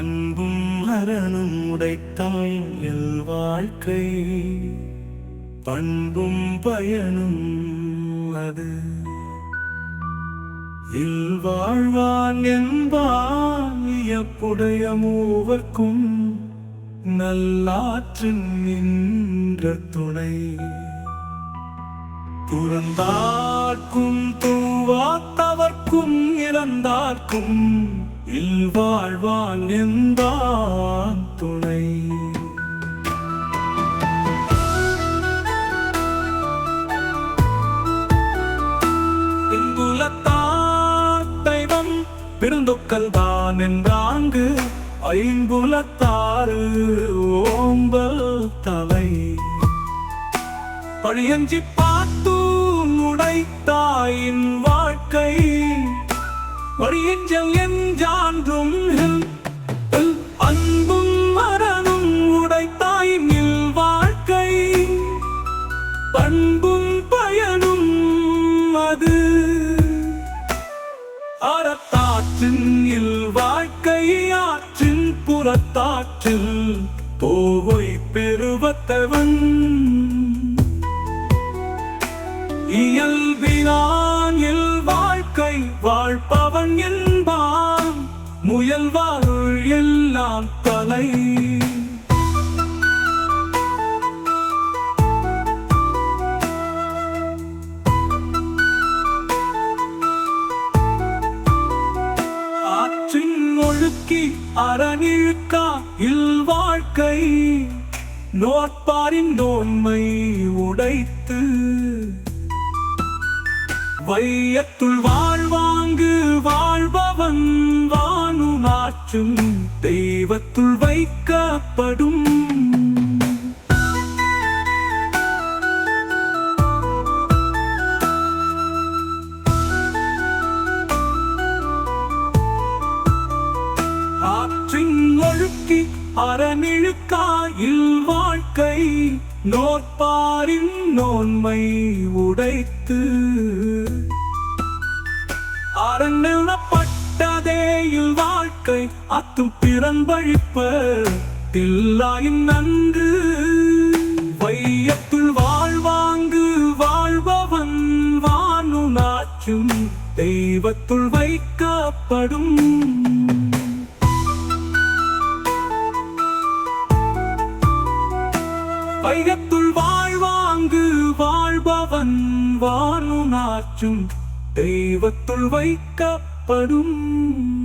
அன்பும் அரணும் உடைத்தாய் எல் வாழ்க்கை. பண்பும் பயனும் அது. இல் வாழ்வான் என்பான் வியப்புடைய மூவர்க்கும் நல்லாற்றின் நின்ற துணை. புறந்தார்க்கும் தூவாத்தவர்க்கும் இறந்தார்க்கும் இல் வாழ்வான் என்பான் துணை தெய்வம் பெருந்தொக்கல் தான் என்றாங்கு ஐம்புலத்தாறு ஓம்பல் தலை. பழியஞ்சி பார்த்து உடைத்தாயின் வாழ்க்கை வருகின்றல் என்றான்றும் அன்பும் மரணும் உடைத்தாய் நில் வாழ்க்கை. பண்பும் பயனும் அது. அறத்தாற்றின் இல் வாழ்க்கை ஆற்றின் புறத்தாற்றில் போவை பெருவத்தவன். இயல்பினார் வாழ்பவன் என்பான். முயல்வாருள் எல்லாம் தலை ஆற்றின் ஒழுக்கி அறநிழுக்கா இல் வாழ்க்கை நோற்பாரின் நோன்மை உடைத்து. வையத்துள் வா நாற்றும் தெய்வத்துள் வைக்கப்படும். ஆற்றின் ஒழுக்கி அறநிழுக்கா வாழ்க்கை நோற்பாரின் நோன்மை உடைத்து அத்தும் பிறன்பழிப்ப தில்லாயின் நன்கு வையத்துள் வாழ்வாங்கு வாழ்பவன் வானு நாற்றும் தெய்வத்துள் வைக்கப்படும். வையத்துள் வாழ்வாங்கு வாழ்பவன் வானு நாற்றும் தெய்வத்துள் வைக்கப்படும்.